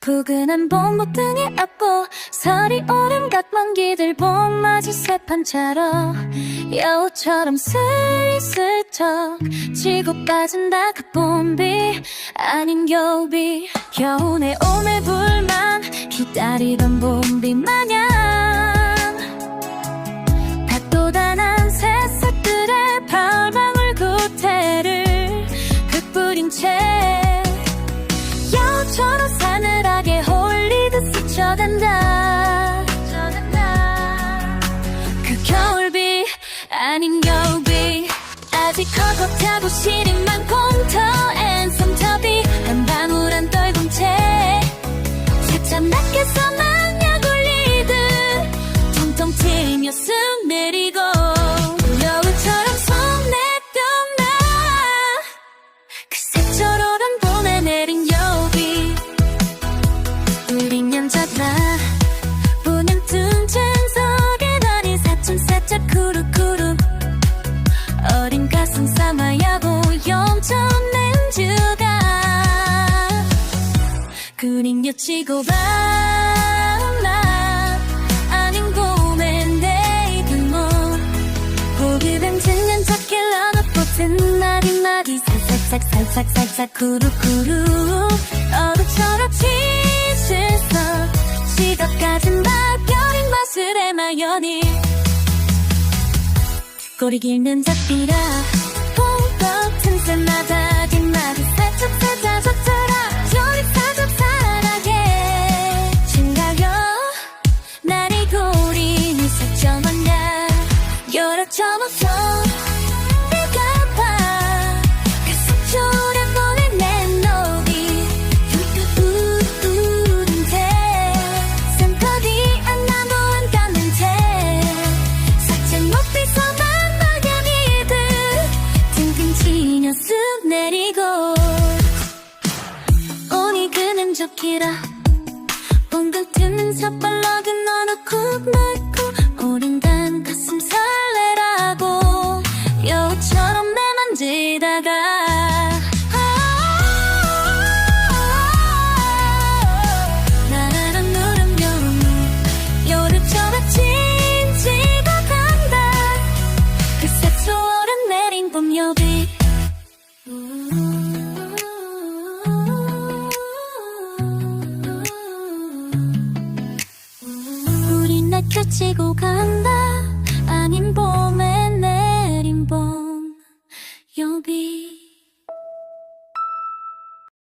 부근한 봄모등의 앞보 살이 오른 갓먼기들 봄맞이 새판처럼 여우처럼 슬슬쩍 지고 빠진다 그 봄비 아닌 겨우비 겨우내 오매불만 기다리던 봄 아닌 겨울비 아직 시린 많고 더 앤섬 터비 한 방울 안 떨군 채. 살짝 낮게서 만약 울리듯. 통통 튀며 쓱 내리고. 여우처럼 손 내려놔 그 새처럼 봄에 내린 여비. 우린 연자라 보는 둥층석에 다니 사춘 살짝 쿠루쿠루 어린 가슴 삼아야고 염전 렌즈가 그림 여치고 밤나 아닌 봄의 네이드모 보기엔 쟁년 자켓 안아붙은 마디마디 살짝 살짝 살짝살짝 쿠루쿠루 어루처럼 치실서 시각까진 막별인 맛을 해마연이 꼬리 길는 잡비라. 뽕떡 틈새마다. 뒷마디 살짝 살짝 젖더라 저리 사접 사랑해. 신가요 날이 고리 미소점은 날 점없어 그는 좋기라. 봉긋 트는 삿발락은 넣어놓고 맑고 오른단 가슴 설레라고. 여우처럼 내 만지다가 곁치고 간다. 아님 보